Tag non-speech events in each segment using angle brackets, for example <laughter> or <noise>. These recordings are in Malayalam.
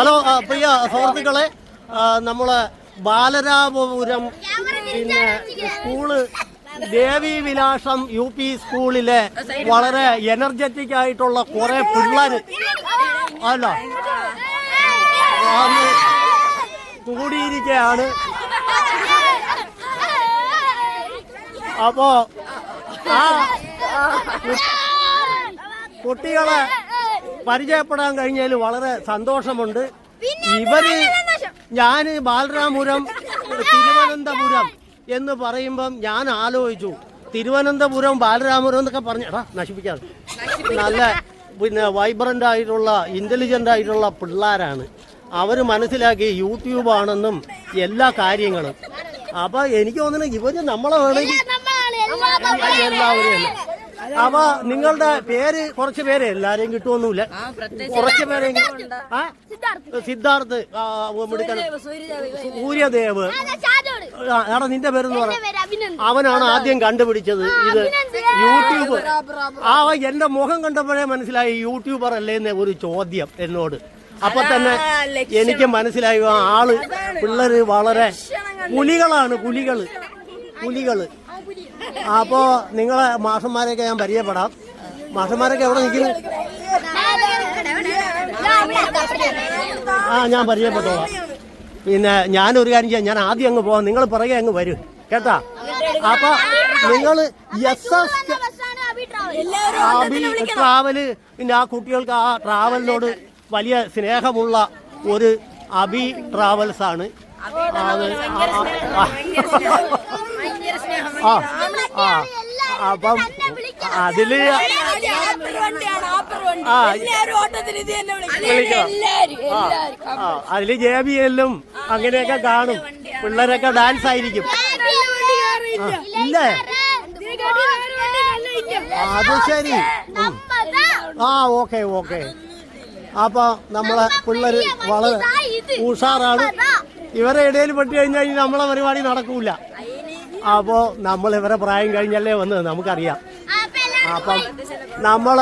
ഹലോ പ്രിയ സുഹൃത്തുക്കളെ നമ്മൾ ബാലരാമപുരം പിന്നെ സ്കൂൾ ദേവി വിലാസം യു പി സ്കൂളിലെ വളരെ എനർജറ്റിക് ആയിട്ടുള്ള കുറെ പിള്ളേർ അല്ല. കൂടിയിരിക്കയാണ്. അപ്പോ ആ കുട്ടികളെ പരിചയപ്പെടാൻ കഴിഞ്ഞതിൽ വളരെ സന്തോഷമുണ്ട്. ഇവർ ഞാൻ ബാലരാമപുരം <laughs> തിരുവനന്തപുരം എന്ന് പറയുമ്പം ഞാൻ ആലോചിച്ചു. തിരുവനന്തപുരം ബാലരാമപുരം എന്നൊക്കെ പറഞ്ഞ നശിപ്പിക്കാതെ. നല്ല പിന്നെ വൈബ്രന്റ് ആയിട്ടുള്ള ഇന്റലിജന്റ് ആയിട്ടുള്ള പിള്ളേരാണ്. അവർ മനസ്സിലാക്കി യൂട്യൂബ് ആണെന്നും എല്ലാ കാര്യങ്ങളും. അപ്പൊ എനിക്ക് തോന്നുന്നു ഇവർ നമ്മളെ വേണമെങ്കിൽ എല്ലാവരും അപ്പൊ നിങ്ങളുടെ പേര് കുറച്ച് പേര് എല്ലാരെയും കിട്ടുമൊന്നുമില്ല കുറച്ച് പേരെങ്കിലും ആ? സിദ്ധാർത്ഥ്. സൂര്യദേവ് എടാ നിന്റെ പേരെന്ന് പറ? അവനാണ് ആദ്യം കണ്ടുപിടിച്ചത്. ഇത് യൂട്യൂബ്. ആ എന്റെ മുഖം കണ്ടപ്പോഴേ മനസ്സിലായി യൂട്യൂബർ അല്ലേ എന്ന ഒരു ചോദ്യം എന്നോട്. അപ്പൊ തന്നെ എനിക്ക് മനസ്സിലായി ആൾ പിള്ളേര് വളരെ പുലികളാണ് പുലികൾ. പുലികൾ. അപ്പോ നിങ്ങളെ മാഷന്മാരെയൊക്കെ ഞാൻ പരിചയപ്പെടാം. മാഷന്മാരൊക്കെ എവിടെ നിൽക്കുന്നു? ആ ഞാൻ പരിചയപ്പെട്ടോളാം. പിന്നെ ഞാനൊരു കാര്യം ചെയ്യാം. ഞാൻ ആദ്യം അങ്ങ് പോവാം. നിങ്ങൾ പുറകെ അങ്ങ് വരും. കേട്ടാ? അപ്പൊ നിങ്ങൾ എസ് എസ് അബി ട്രാവൽ പിന്നെ ആ കുട്ടികൾക്ക് ആ ട്രാവലിനോട് വലിയ സ്നേഹമുള്ള ഒരു അബി ട്രാവൽസ് ആണ്. അത് ആ, അപ്പം അതിൽ ആ ആ അതിൽ ജെ ബി എല്ലും അങ്ങനെയൊക്കെ കാണും. പിള്ളേരൊക്കെ ഡാൻസ് ആയിരിക്കും. ഇല്ലേ അത് ശരി. ആ ഓക്കെ ഓക്കെ. അപ്പൊ നമ്മളെ പിള്ളേര് വളരെ ഉഷാറാണ്. ഇവരെ ഇടയിൽ പെട്ട് കഴിഞ്ഞാൽ നമ്മളെ പരിപാടി നടക്കൂല. അപ്പോ നമ്മൾ ഇവരെ പ്രായം കഴിഞ്ഞല്ലേ വന്നത് നമുക്കറിയാം. അപ്പം നമ്മൾ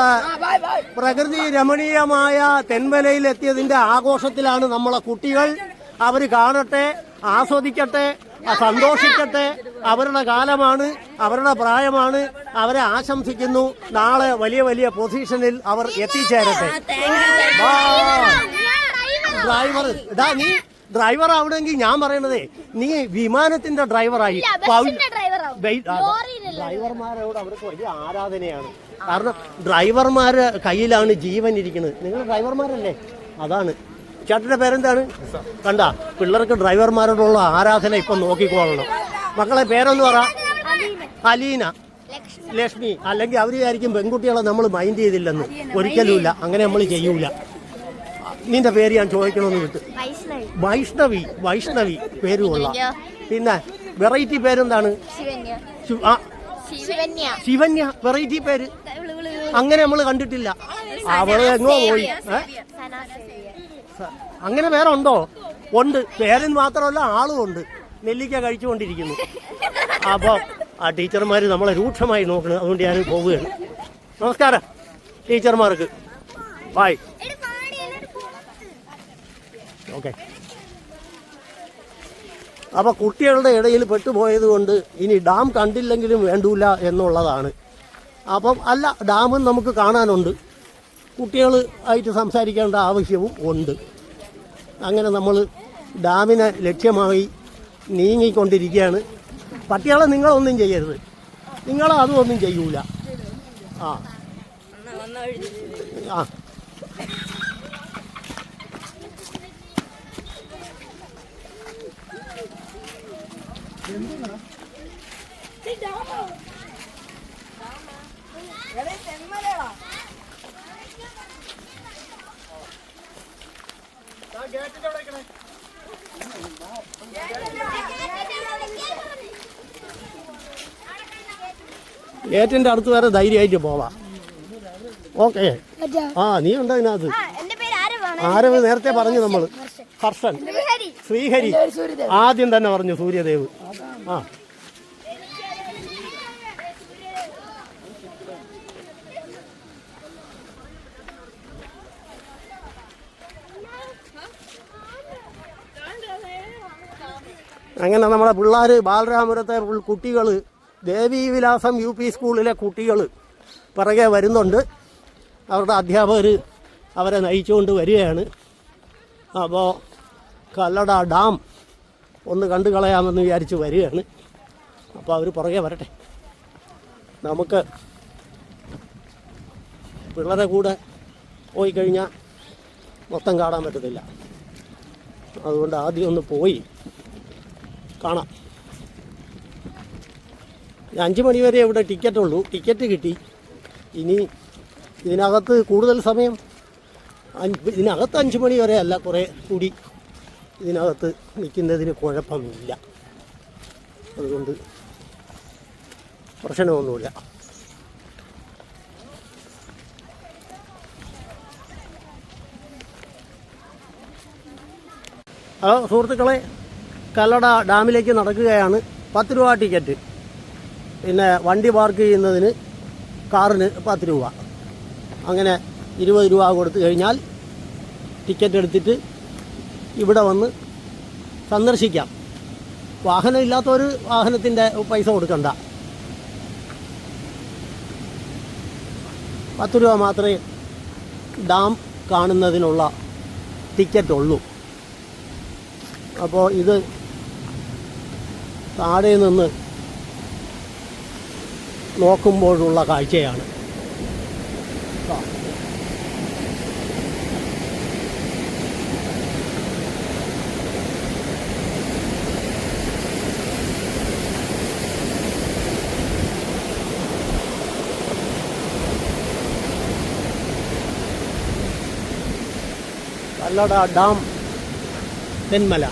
പ്രകൃതി രമണീയമായ തെന്മലയിൽ എത്തിയതിന്റെ ആഘോഷത്തിലാണ് നമ്മളെ കുട്ടികൾ അവർ കാണട്ടെ ആസ്വദിക്കട്ടെ സന്തോഷിക്കട്ടെ. അവരുടെ കാലമാണ് അവരുടെ പ്രായമാണ്. അവരെ ആശംസിക്കുന്നു. നാളെ വലിയ വലിയ പൊസിഷനിൽ അവർ എത്തിച്ചേരട്ടെ. ഡ്രൈവർ ഇതാ നീ. ഡ്രൈവർ ആവണമെങ്കിൽ ഞാൻ പറയണതേ നീ വിമാനത്തിന്റെ ഡ്രൈവറായി ഡ്രൈവർമാരോട് അവർക്ക് വലിയ ആരാധനയാണ്. കാരണം ഡ്രൈവർമാരെ കയ്യിലാണ് ജീവൻ ഇരിക്കുന്നത്. നിങ്ങൾ ഡ്രൈവർമാരല്ലേ അതാണ്. ചേട്ടന്റെ പേരെന്താണ്? കണ്ട പിള്ളേർക്ക് ഡ്രൈവർമാരോടുള്ള ആരാധന ഇപ്പൊ നോക്കിക്കോളണം മക്കളെ പേരൊന്ന് പറ. അലീന. ലക്ഷ്മി. അല്ലെങ്കിൽ അവർ വിചാരിക്കും പെൺകുട്ടികളെ നമ്മൾ മൈൻഡ് ചെയ്തില്ലെന്ന്. ഒരിക്കലുമില്ല അങ്ങനെ നമ്മൾ ചെയ്യൂല. നിന്റെ പേര് ഞാൻ ചോദിക്കണമെന്ന് വിട്ടു. വൈഷ്ണവി. വൈഷ്ണവി പേര് കൊള്ളാം. പിന്നെ വെറൈറ്റി പേരെന്താണ്? ശിവന്യ. വെറൈറ്റി പേര്. അങ്ങനെ നമ്മൾ കണ്ടിട്ടില്ല. അവൾ എങ്ങോ പോയി. അങ്ങനെ വേറെ ഉണ്ടോ? ഉണ്ട്. പേരിന് മാത്രമല്ല ആളും ഉണ്ട്. നെല്ലിക്ക കഴിച്ചുകൊണ്ടിരിക്കുന്നു. അപ്പോൾ ആ ടീച്ചർമാർ നമ്മളെ രൂക്ഷമായി നോക്കണം. അതുകൊണ്ട് ഞാൻ പോവുകയാണ്. നമസ്കാരം ടീച്ചർമാർക്ക്. Bye okay. അപ്പോൾ കുട്ടികളുടെ ഇടയിൽ പെട്ടുപോയത് കൊണ്ട് ഇനി ഡാം കണ്ടില്ലെങ്കിലും വേണ്ടൂല എന്നുള്ളതാണ്. അപ്പം അല്ല ഡാമും നമുക്ക് കാണാനുണ്ട്. കുട്ടികൾ ആയിട്ട് സംസാരിക്കേണ്ട ആവശ്യവും ഉണ്ട്. അങ്ങനെ നമ്മൾ ഡാമിനെ ലക്ഷ്യമായി നീങ്ങിക്കൊണ്ടിരിക്കുകയാണ്. പട്ടികളെ നിങ്ങളൊന്നും ചെയ്യരുത്. നിങ്ങൾ ഒന്നും ചെയ്യൂല. ആ. ആ. ഗേറ്റിന്റെ അടുത്ത് വരെ ധൈര്യമായിട്ട് പോവാം. ഓക്കെ. ആ നീ ഉണ്ടോ ഇതിനകത്ത്? എന്റെ പേര് ആരവാണ് ആരവ് നേരത്തെ പറഞ്ഞു നമ്മൾ ഹർഷൻ. ശ്രീഹരി. ആദ്യം തന്നെ പറഞ്ഞു സൂര്യദേവ്. ആ. അങ്ങനെ നമ്മുടെ പിള്ളേർ ബാലരാമപുരത്തെ കുട്ടികൾ ദേവി വിലാസം യു പി സ്കൂളിലെ കുട്ടികൾ പിറകെ വരുന്നുണ്ട്. അവരുടെ അധ്യാപകർ അവരെ നയിച്ചുകൊണ്ട് വരികയാണ്. അപ്പോൾ കല്ലട ഡാം ഒന്ന് കണ്ടു കളയാമെന്ന് വിചാരിച്ച് വരികയാണ്. അപ്പോൾ അവർ പുറകെ വരട്ടെ. നമുക്ക് പിള്ളേരെ കൂടെ പോയി കഴിഞ്ഞാൽ മൊത്തം കാണാൻ പറ്റത്തില്ല. അതുകൊണ്ട് ആദ്യം ഒന്ന് പോയി കാണാം. അഞ്ച് മണിവരെ ഇവിടെ ടിക്കറ്റ് ഉള്ളൂ. ടിക്കറ്റ് കിട്ടി. ഇനി ഇതിനകത്ത് കൂടുതൽ സമയം ഇതിനകത്ത് അഞ്ച് മണി വരെ അല്ല കുറേ കൂടി ഇതിനകത്ത് നിൽക്കുന്നതിന് കുഴപ്പമില്ല. അതുകൊണ്ട് പ്രശ്നമൊന്നുമില്ല. ആ സുഹൃത്തുക്കളെ കല്ലട ഡാമിലേക്ക് നടക്കുകയാണ്. പത്ത് രൂപ ടിക്കറ്റ്. പിന്നെ വണ്ടി പാർക്ക് ചെയ്യുന്നതിന് കാറിന് പത്ത് രൂപ. അങ്ങനെ ഇരുപത് രൂപ കൊടുത്തു കഴിഞ്ഞാൽ ടിക്കറ്റ് എടുത്തിട്ട് ഇവിടെ വന്ന് സന്ദർശിക്കാം. വാഹനം ഇല്ലാത്തവർ വാഹനത്തിന്റെ പൈസ കൊടുക്കണ്ട. പത്ത് രൂപ മാത്രമേ ഡാം കാണുന്നതിനുള്ള ടിക്കറ്റ് ഉള്ളൂ അപ്പോൾ ഇത് താഴെ നിന്ന് നോക്കുമ്പോഴുള്ള കാഴ്ചയാണ് ആ. കല്ലട ഡാം. തെന്മല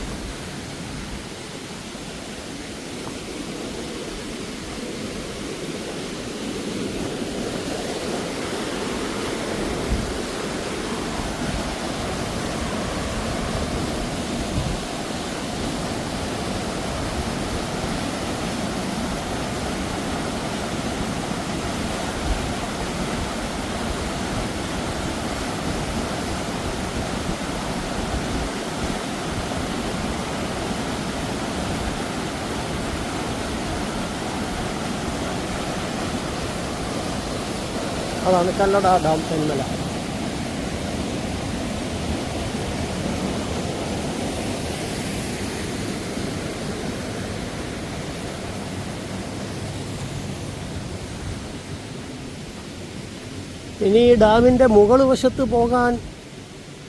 അതാണ് കല്ലട ഡാം തെന്മല ഇനി ഈ ഡാമിന്റെ മുകൾ വശത്ത് പോകാൻ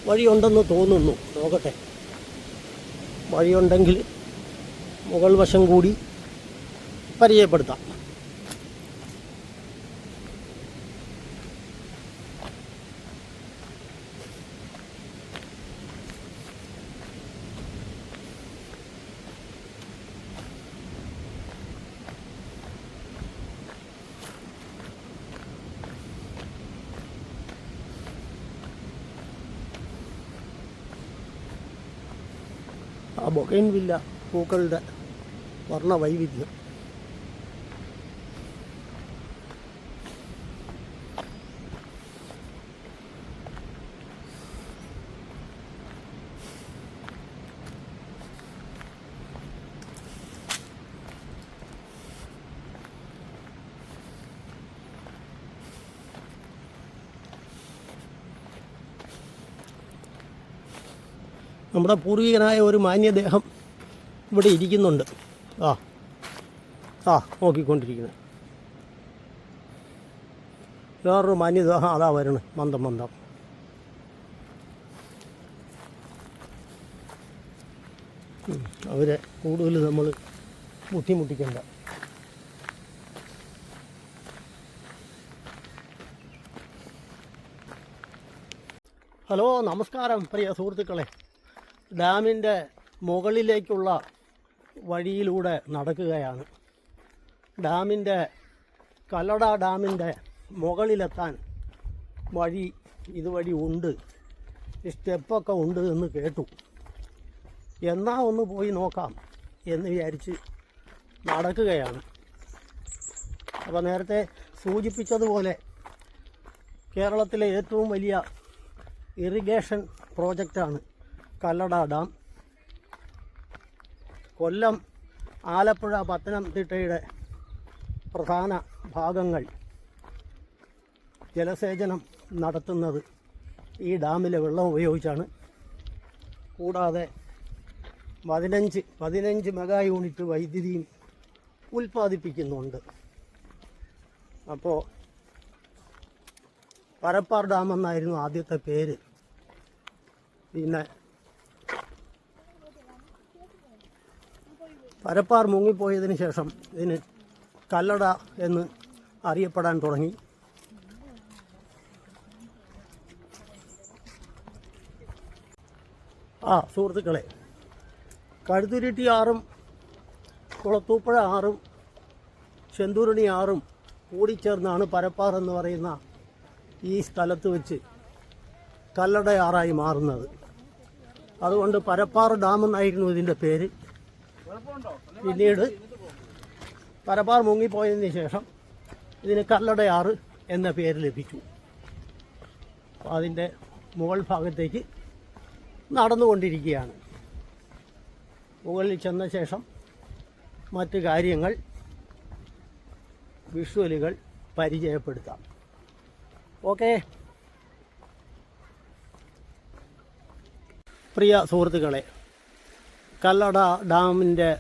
വഴിയുണ്ടെന്ന് തോന്നുന്നു. നോക്കട്ടെ. വഴിയുണ്ടെങ്കിൽ മുകൾ വശം കൂടി പരിചയപ്പെടുത്താം. ആ ബൊക്കൈൻവില്ല പൂക്കളുടെ വർണ വൈവിധ്യം. നമ്മുടെ പൂർവികനായ ഒരു മാന്യദേഹം ഇവിടെ ഇരിക്കുന്നുണ്ട്. ആ. ആ നോക്കിക്കൊണ്ടിരിക്കുന്നത് വേറൊരു മാന്യദേഹം അതാ വരണം മന്ദം മന്ദം. അവരെ കൂടുതൽ നമ്മൾ ബുദ്ധിമുട്ടിക്കണ്ട. ഹലോ നമസ്കാരം പ്രിയ സുഹൃത്തുക്കളെ. ഡാമിന്റെ മുകളിലേക്കുള്ള വഴിയിലൂടെ നടക്കുകയാണ്. ഡാമിന്റെ കല്ലട ഡാമിന്റെ മുകളിലെത്താൻ വഴി ഇതുവഴി ഉണ്ട്. സ്റ്റെപ്പൊക്കെ ഉണ്ട് എന്ന് കേട്ടു. എന്നാ ഒന്ന് പോയി നോക്കാം എന്ന് വിചാരിച്ച് നടക്കുകയാണ്. അപ്പോൾ നേരത്തെ സൂചിപ്പിച്ചതുപോലെ കേരളത്തിലെ ഏറ്റവും വലിയ ഇറിഗേഷൻ പ്രോജക്റ്റാണ് കല്ലട ഡാം കൊല്ലം ആലപ്പുഴ പത്തനംതിട്ടയുടെ പ്രധാന ഭാഗങ്ങൾ ജലസേചനം നടത്തുന്നത് ഈ ഡാമിലെ വെള്ളം ഉപയോഗിച്ചാണ്. കൂടാതെ പതിനഞ്ച് പതിനഞ്ച് മെഗാ യൂണിറ്റ് വൈദ്യുതിയും ഉൽപ്പാദിപ്പിക്കുന്നുണ്ട്. അപ്പോൾ പരപ്പാർ ഡാം എന്നായിരുന്നു ആദ്യത്തെ പേര്. പിന്നെ പരപ്പാർ മുങ്ങിപ്പോയതിന് ശേഷം ഇതിന് കല്ലട എന്ന് അറിയപ്പെടാൻ തുടങ്ങി. ആ സുഹൃത്തുക്കളെ കഴുതുരുട്ടി ആറും കുളത്തൂപ്പുഴ ആറും ചെന്തൂരണി ആറും കൂടിച്ചേർന്നാണ് പരപ്പാർ എന്ന് പറയുന്ന ഈ സ്ഥലത്ത് വെച്ച് കല്ലടയാറായി മാറുന്നത്. അതുകൊണ്ട് പരപ്പാർ ഡാം എന്നായിരുന്നു ഇതിന്റെ പേര്. പിന്നീട് പരപ്പാർ മുങ്ങിപ്പോയതിന് ശേഷം ഇതിന് കല്ലടയാറ് എന്ന പേര് ലഭിച്ചു. അതിന്റെ മുകൾ ഭാഗത്തേക്ക് നടന്നുകൊണ്ടിരിക്കുകയാണ്. മുകളിൽ ചെന്ന ശേഷം മറ്റ് കാര്യങ്ങൾ വിഷ്വലുകൾ പരിചയപ്പെടുത്താം. ഓക്കെ. പ്രിയ സുഹൃത്തുക്കളെ കല്ലട ഡാമിന്റെ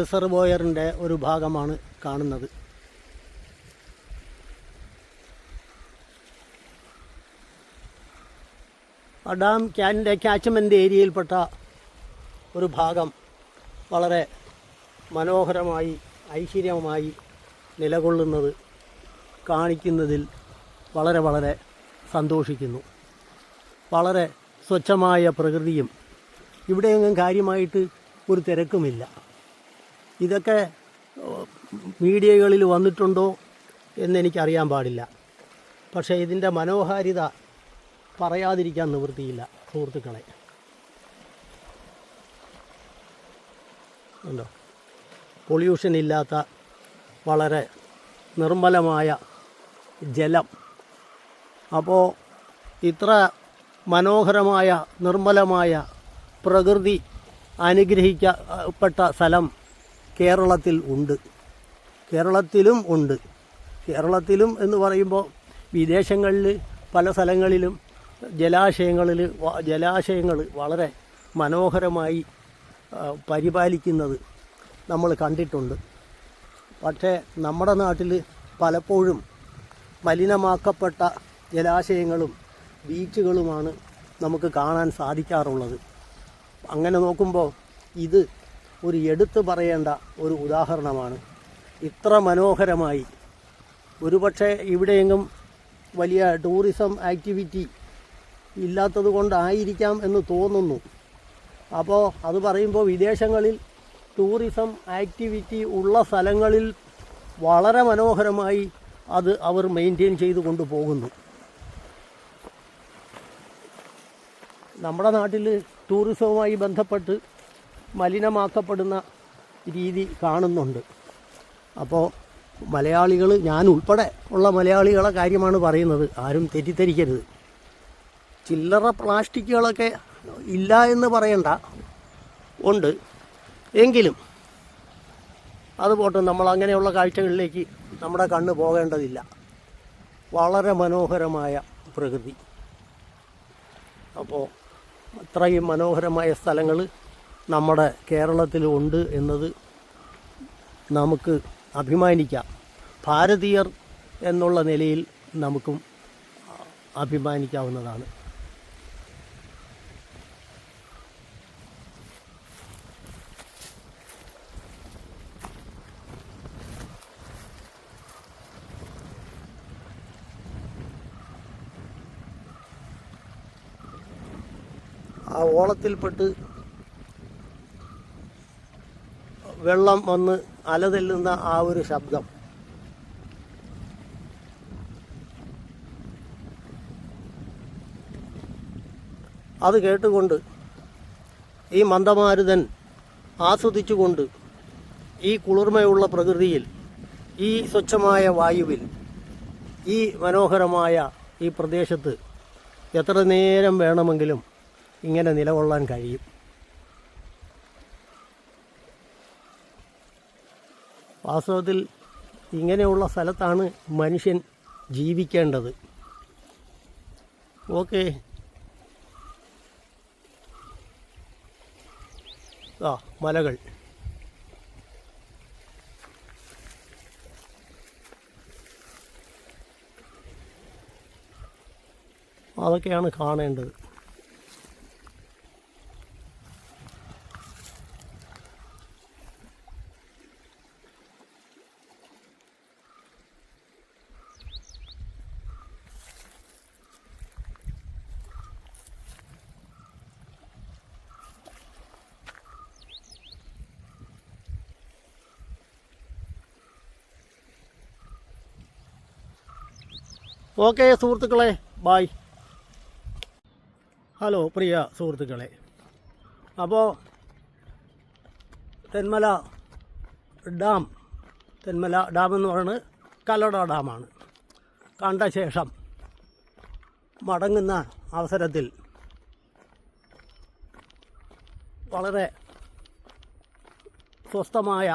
റിസർവോയറിന്റെ ഒരു ഭാഗമാണ് കാണുന്നത്. ആ ഡാം ക്യാന്റെ ക്യാച്ച്മെന്റ് ഏരിയയിൽപ്പെട്ട ഒരു ഭാഗം വളരെ മനോഹരമായി ഐശ്വര്യമായി നിലകൊള്ളുന്നത് കാണിക്കുന്നതിൽ വളരെ വളരെ സന്തോഷിക്കുന്നു. വളരെ സ്വച്ഛമായ പ്രകൃതിയും ഇവിടെയെങ്ങും കാര്യമായിട്ട് ഒരു തിരക്കുമില്ല. ഇതൊക്കെ മീഡിയകളിൽ വന്നിട്ടുണ്ടോ എന്നെനിക്കറിയാൻ പാടില്ല. പക്ഷേ ഇതിന്റെ മനോഹാരിത പറയാതിരിക്കാൻ നിവൃത്തിയില്ല സുഹൃത്തുക്കളെ. ഉണ്ടോ? പൊള്യൂഷൻ ഇല്ലാത്ത വളരെ നിർമ്മലമായ ജലം. അപ്പോൾ ഇത്ര മനോഹരമായ നിർമ്മലമായ പ്രകൃതി അനുഗ്രഹിക്കപ്പെട്ട സ്ഥലം കേരളത്തിൽ ഉണ്ട്. കേരളത്തിലും ഉണ്ട്. കേരളത്തിലും എന്ന് പറയുമ്പോൾ വിദേശങ്ങളിൽ പല സ്ഥലങ്ങളിലും ജലാശയങ്ങളിൽ ജലാശയങ്ങൾ വളരെ മനോഹരമായി പരിപാലിക്കുന്നത് നമ്മൾ കണ്ടിട്ടുണ്ട്. പക്ഷേ നമ്മുടെ നാട്ടിൽ പലപ്പോഴും മലിനമാക്കപ്പെട്ട ജലാശയങ്ങളും ബീച്ചുകളുമാണ് നമുക്ക് കാണാൻ സാധിക്കാറുള്ളത്. അങ്ങനെ നോക്കുമ്പോൾ ഇത് ഒരു എടുത്തു പറയേണ്ട ഒരു ഉദാഹരണമാണ്. ഇത്ര മനോഹരമായി. ഒരുപക്ഷെ ഇവിടെയെങ്ങും വലിയ ടൂറിസം ആക്ടിവിറ്റി ഇല്ലാത്തത് കൊണ്ടായിരിക്കാം എന്ന് തോന്നുന്നു. അപ്പോൾ അത് പറയുമ്പോൾ വിദേശങ്ങളിൽ ടൂറിസം ആക്ടിവിറ്റി ഉള്ള സ്ഥലങ്ങളിൽ വളരെ മനോഹരമായി അത് അവർ മെയിന്റെയിൻ ചെയ്ത് കൊണ്ടുപോകുന്നു നമ്മുടെ നാട്ടിൽ ടൂറിസവുമായി ബന്ധപ്പെട്ട് മലിനമാക്കപ്പെടുന്ന രീതി കാണുന്നുണ്ട്. അപ്പോൾ മലയാളികൾ ഞാൻ ഉൾപ്പെടെ ഉള്ള മലയാളികളെ കാര്യമാണ് പറയുന്നത്. ആരും തെറ്റിദ്ധരിക്കരുത്. ചില്ലറ പ്ലാസ്റ്റിക്കുകളൊക്കെ ഇല്ല എന്ന് പറയണ്ട. ഉണ്ട്. എങ്കിലും അത് നമ്മൾ അങ്ങനെയുള്ള കാഴ്ചകളിലേക്ക് നമ്മുടെ കണ്ണ് പോകേണ്ടതില്ല. വളരെ മനോഹരമായ പ്രകൃതി. അപ്പോൾ അത്രയും മനോഹരമായ സ്ഥലങ്ങൾ നമ്മുടെ കേരളത്തിലുണ്ട് എന്നത് നമുക്ക് അഭിമാനിക്കാം. ഭാരതീയർ എന്നുള്ള നിലയിൽ നമുക്കും അഭിമാനിക്കാവുന്നതാണ്. ആ ഓളത്തിൽപ്പെട്ട് വെള്ളം വന്ന് അലതെല്ലുന്ന ആ ഒരു ശബ്ദം. അത് കേട്ടുകൊണ്ട് ഈ മന്ദമാരുതൻ ആസ്വദിച്ചുകൊണ്ട് ഈ കുളിർമയുള്ള പ്രകൃതിയിൽ ഈ സ്വച്ഛമായ വായുവിൽ ഈ മനോഹരമായ ഈ പ്രദേശത്ത് എത്ര നേരം വേണമെങ്കിലും ഇങ്ങനെ നിലകൊള്ളാൻ കഴിയും. വാസ്തവത്തിൽ ഇങ്ങനെയുള്ള സ്ഥലത്താണ് മനുഷ്യൻ ജീവിക്കേണ്ടത്. ഓക്കെ. ആ മലകൾ. അതൊക്കെയാണ് കാണേണ്ടത്. ഓക്കെ സുഹൃത്തുക്കളെ ബായ് ഹലോ പ്രിയ സുഹൃത്തുക്കളെ. അപ്പോൾ തെന്മല ഡാം തെന്മല ഡാം എന്ന് പറയുന്നത് കല്ലട ഡാമാണ്. കണ്ട ശേഷം മടങ്ങുന്ന അവസരത്തിൽ വളരെ സ്വസ്ഥമായ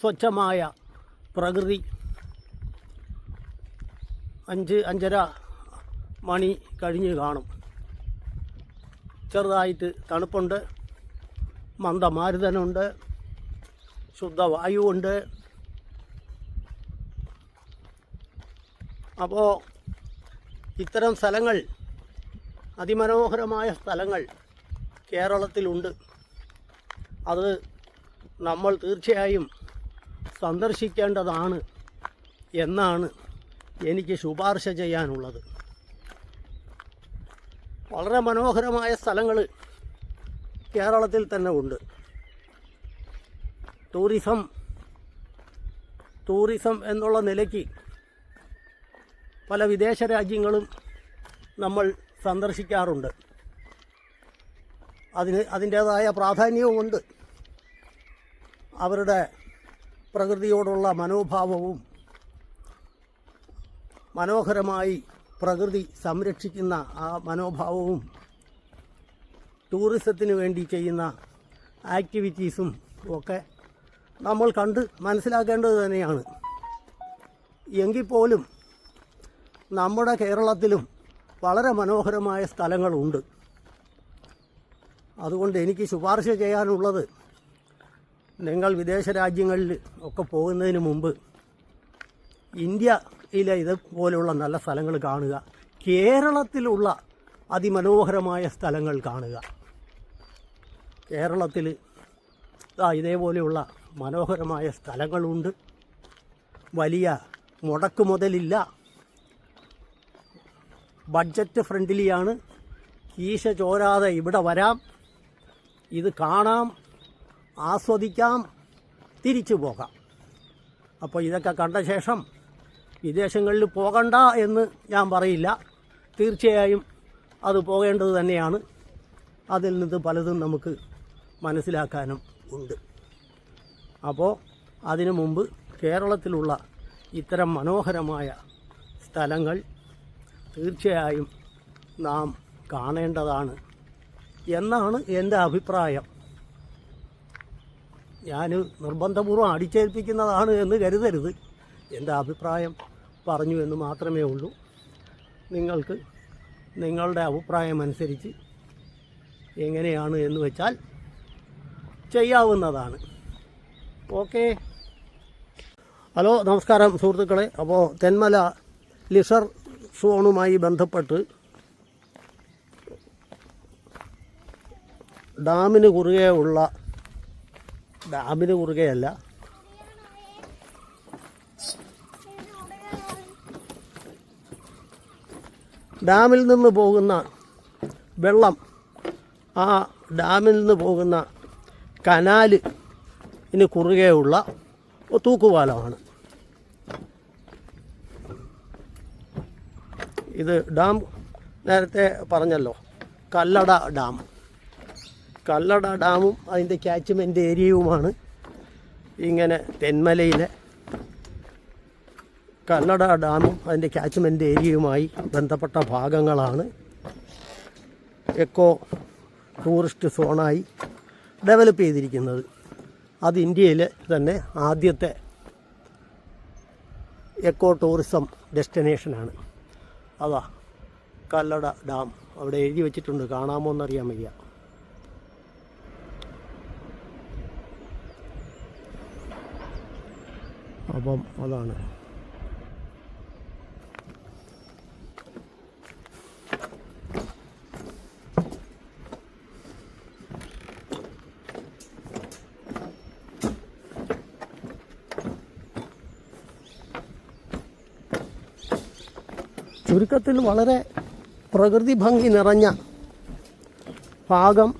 സ്വച്ഛമായ പ്രകൃതി അഞ്ച് അഞ്ചര മണി കഴിഞ്ഞ് കാണും. ചെറുതായിട്ട് തണുപ്പുണ്ട്. മന്ദമാരുതനുണ്ട് ശുദ്ധവായുവുണ്ട് അപ്പോൾ ഇത്തരം സ്ഥലങ്ങൾ അതിമനോഹരമായ സ്ഥലങ്ങൾ കേരളത്തിലുണ്ട്. അത് നമ്മൾ തീർച്ചയായും സന്ദർശിക്കേണ്ടതാണ് എന്നാണ് എനിക്ക് ശുപാർശ ചെയ്യാനുള്ളത്. വളരെ മനോഹരമായ സ്ഥലങ്ങൾ കേരളത്തിൽ തന്നെ ഉണ്ട്. ടൂറിസം ടൂറിസം എന്നുള്ള നിലയ്ക്ക് പല വിദേശ രാജ്യങ്ങളും നമ്മൾ സന്ദർശിക്കാറുണ്ട്. അതിന് അതിന്റേതായ പ്രാധാന്യവുമുണ്ട്. അവരുടെ പ്രകൃതിയോടുള്ള മനോഭാവവും മനോഹരമായി പ്രകൃതി സംരക്ഷിക്കുന്ന ആ മനോഭാവവും ടൂറിസത്തിന് വേണ്ടി ചെയ്യുന്ന ആക്ടിവിറ്റീസും ഒക്കെ നമ്മൾ കണ്ട് മനസ്സിലാക്കേണ്ടത് തന്നെയാണ്. എങ്കിൽ പോലും നമ്മുടെ കേരളത്തിലും വളരെ മനോഹരമായ സ്ഥലങ്ങളുണ്ട്. അതുകൊണ്ട് എനിക്ക് ശുപാർശ ചെയ്യാനുള്ളത് നിങ്ങൾ വിദേശ രാജ്യങ്ങളിൽ ഒക്കെ പോകുന്നതിന് മുമ്പ് ഇന്ത്യയിലെ ഇതുപോലെയുള്ള നല്ല സ്ഥലങ്ങൾ കാണുക. കേരളത്തിലുള്ള അതിമനോഹരമായ സ്ഥലങ്ങൾ കാണുക. കേരളത്തിൽ ഇതേപോലെയുള്ള മനോഹരമായ സ്ഥലങ്ങളുണ്ട്. വലിയ മുടക്ക് മുതലില്ല ബഡ്ജറ്റ് ഫ്രണ്ട്ലിയാണ്. കീശ ചോരാതെ ഇവിടെ വരാം. ഇത് കാണാം. ആസ്വദിക്കാം. തിരിച്ചു പോകാം. അപ്പോൾ ഇതൊക്കെ കണ്ട ശേഷം വിദേശങ്ങളിൽ പോകണ്ട എന്ന് ഞാൻ പറയില്ല. തീർച്ചയായും അത് പോകേണ്ടത് തന്നെയാണ്. അതിൽ നിന്ന് പലതും നമുക്ക് മനസ്സിലാക്കാനും ഉണ്ട്. അപ്പോൾ അതിനു മുമ്പ് കേരളത്തിലുള്ള ഇത്തരം മനോഹരമായ സ്ഥലങ്ങൾ തീർച്ചയായും നാം കാണേണ്ടതാണ് എന്നാണ് എന്റെ അഭിപ്രായം. ഞാൻ നിർബന്ധപൂർവം അടിച്ചേൽപ്പിക്കുന്നതാണ് എന്ന് കരുതരുത്. എന്റെ അഭിപ്രായം പറഞ്ഞു എന്ന് മാത്രമേ ഉള്ളൂ. നിങ്ങൾക്ക് നിങ്ങളുടെ അഭിപ്രായമനുസരിച്ച് എങ്ങനെയാണ് എന്ന് വെച്ചാൽ ചെയ്യാവുന്നതാണ്. ഓക്കെ. ഹലോ നമസ്കാരം സുഹൃത്തുക്കളെ. അപ്പോൾ തെന്മല ലിസർ സോണുമായി ബന്ധപ്പെട്ട് ഡാമിന് കുറുകെ ഉള്ള ഡാമിന് കുറുകെയല്ല ഡാമിൽ നിന്ന് പോകുന്ന വെള്ളം ആ ഡാമിൽ നിന്ന് പോകുന്ന കനാല് ഇന് കുറുകെയുള്ള തൂക്കുപാലമാണ്. ഇത് ഡാം നേരത്തെ പറഞ്ഞല്ലോ കല്ലട ഡാം. കല്ലട ഡാമും അതിന്റെ ക്യാച്ച്മെന്റ് ഏരിയയുമാണ് ഇങ്ങനെ തെന്മലയിലെ കല്ലട ഡാമും അതിന്റെ ക്യാച്ച്മെന്റ് ഏരിയയുമായി ബന്ധപ്പെട്ട ഭാഗങ്ങളാണ്. എക്കോ ടൂറിസ്റ്റ് സോണായി ഡെവലപ്പ് ചെയ്തിരിക്കുന്നത്. അത് ഇന്ത്യയിലെ തന്നെ ആദ്യത്തെ എക്കോ ടൂറിസം ഡെസ്റ്റിനേഷനാണ്. അതാ കല്ലട ഡാം അവിടെ എഴുതി വെച്ചിട്ടുണ്ട്. കാണാമോ എന്നറിയാൻ വയ്യ. അപ്പം അതാണ്. ചുരുക്കത്തിൽ വളരെ പ്രകൃതി ഭംഗി നിറഞ്ഞ ഭാഗം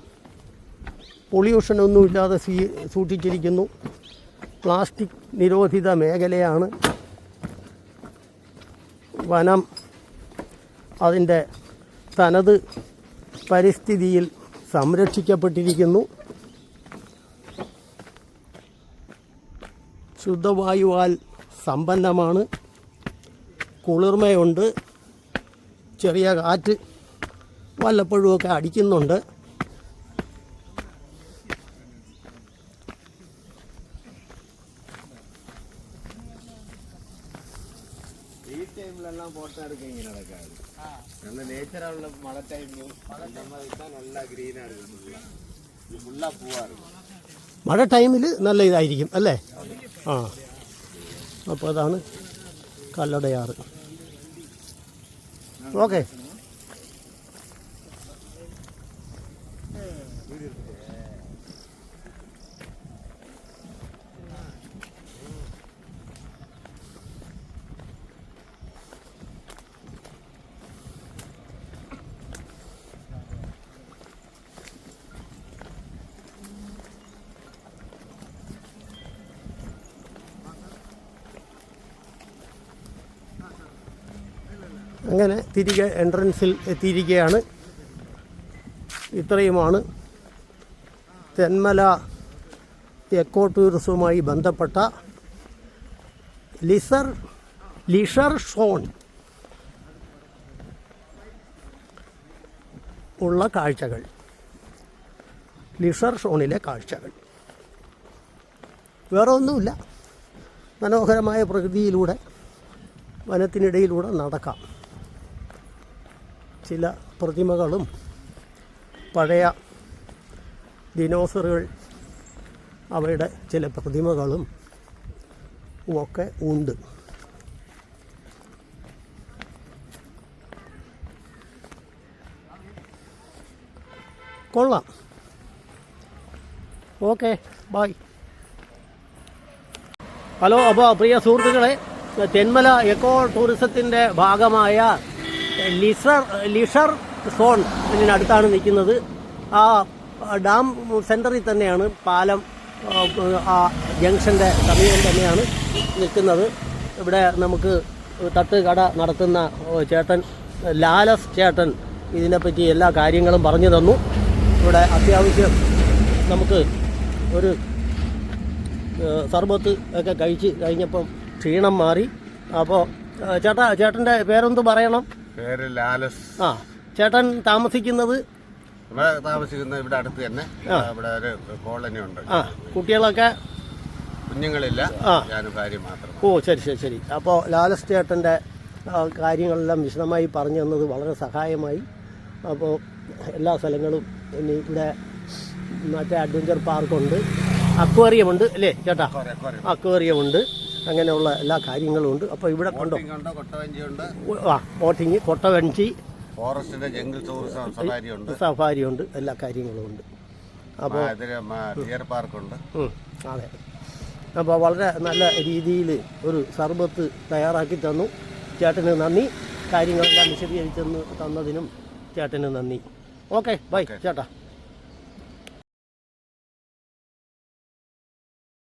പൊള്യൂഷനൊന്നുമില്ലാതെ സീ സൂക്ഷിച്ചിരിക്കുന്നു. പ്ലാസ്റ്റിക് നിരോധിത മേഖലയാണ് വനം അതിന്റെ തനത് പരിസ്ഥിതിയിൽ സംരക്ഷിക്കപ്പെട്ടിരിക്കുന്നു. ശുദ്ധവായുവാൽ സമ്പന്നമാണ്. കുളിർമയുണ്ട്. ചെറിയ കാറ്റ് വല്ലപ്പോഴുമൊക്കെ അടിക്കുന്നുണ്ട്. ഈ ടൈമിലെല്ലാം ഫോട്ടോ എടുക്കാൻ ഇങ്ങനെ നടക്കാറ്. നല്ല നേച്ചറുള്ള മഴ ടൈമിലും നമ്മൾ ഇതാ നല്ല ഗ്രീനാണ് ഫുള്ള ഇത് ഫുള്ള പൂവാറ് മഴ ടൈമിൽ നല്ല ഇതായിരിക്കും അല്ലേ? ആ. അപ്പോൾ അതാണ് കല്ലടയാറ്. ഓക്കെ അങ്ങനെ തിരികെ എൻട്രൻസിൽ എത്തിയിരിക്കുകയാണ്. ഇത്രയുമാണ് തെന്മല എക്കോ ടൂറിസവുമായി ബന്ധപ്പെട്ട ലിസർ ലിഷർ ഷോൺ ഉള്ള കാഴ്ചകൾ. ലിഷർ ഷോണിലെ കാഴ്ചകൾ. വേറെ ഒന്നുമില്ല മനോഹരമായ പ്രകൃതിയിലൂടെ വനത്തിനിടയിലൂടെ നടക്കാം. ചില പ്രതിമകളും പഴയ ദിനോസറുകൾ അവയുടെ ചില പ്രതിമകളും ഒക്കെ ഉണ്ട്. കൊള്ളാം. ഓക്കെ ബായ് ഹലോ അപ്പോൾ പ്രിയ സുഹൃത്തുക്കളെ തെന്മല എക്കോ ടൂറിസത്തിന്റെ ഭാഗമായ ലിസർ ലിഷർ സോൺ ഇതിനടുത്താണ് നിൽക്കുന്നത്. ആ ഡാം സെന്ററിൽ തന്നെയാണ് പാലം ആ, ജംഗ്ഷന്റെ സമീപം തന്നെയാണ് നിൽക്കുന്നത്. ഇവിടെ നമുക്ക് തട്ട് കട നടത്തുന്ന ചേട്ടൻ ലാലസ് ചേട്ടൻ ഇതിനെപ്പറ്റി എല്ലാ കാര്യങ്ങളും പറഞ്ഞു തന്നു. ഇവിടെ അത്യാവശ്യം നമുക്ക് ഒരു സർബത്ത് ഒക്കെ കഴിച്ച് കഴിഞ്ഞപ്പം ക്ഷീണം മാറി. അപ്പോൾ ചേട്ടാ ചേട്ടന്റെ പേരൊന്ന് പറയണം? പേര് ലാലസ്. ആ ചേട്ടൻ താമസിക്കുന്നത്? ഇവിടെ താമസിക്കുന്ന ഇവിടെ അടുത്ത് തന്നെ. ഇവിടെ ഒരു കോളനി ഉണ്ട്. ആ കുട്ടികളൊക്കെ? കുഞ്ഞുങ്ങളില്ല. ഞാനും ഭാര്യ മാത്രം ഓ ശരി ശരി ശരി. അപ്പോൾ ലാലസ് ചേട്ടന്റെ കാര്യങ്ങളെല്ലാം വിശദമായി പറഞ്ഞു തന്നത് വളരെ സഹായമായി. അപ്പോൾ എല്ലാ സ്ഥലങ്ങളും ഇനി ഇവിടെ മറ്റേ അഡ്വഞ്ചർ പാർക്കുണ്ട്. അക്വേറിയമുണ്ട് അല്ലേ ചേട്ടാ? അക്വേറിയം ഉണ്ട് അക്വേറിയമുണ്ട്. അങ്ങനെയുള്ള എല്ലാ കാര്യങ്ങളും ഉണ്ട്. അപ്പോൾ ഇവിടെ കണ്ടോ? ആ ബോട്ടിങ് കൊട്ടവഞ്ചി ഫോറസ്റ്റിന്റെ ജംഗിൾ ടൂറിസം സഫാരി ഉണ്ട്. സഫാരി ഉണ്ട് എല്ലാ കാര്യങ്ങളും ഉണ്ട്. അപ്പോൾ ഡിയർ പാർക്കുണ്ട് അതെ. അപ്പോൾ വളരെ നല്ല രീതിയിൽ ഒരു സർബത്ത് തയ്യാറാക്കി തന്നു. ചേട്ടന് നന്ദി. കാര്യങ്ങളെല്ലാം വിശദീകരിച്ചെന്ന് തന്നതിനും ചേട്ടന് നന്ദി. ഓക്കെ ബൈ ചേട്ടാ.